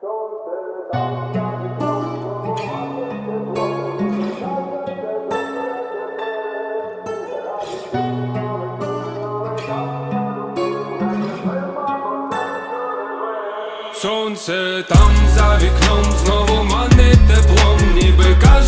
Сонце там за вікном знову манить теплом, ніби каже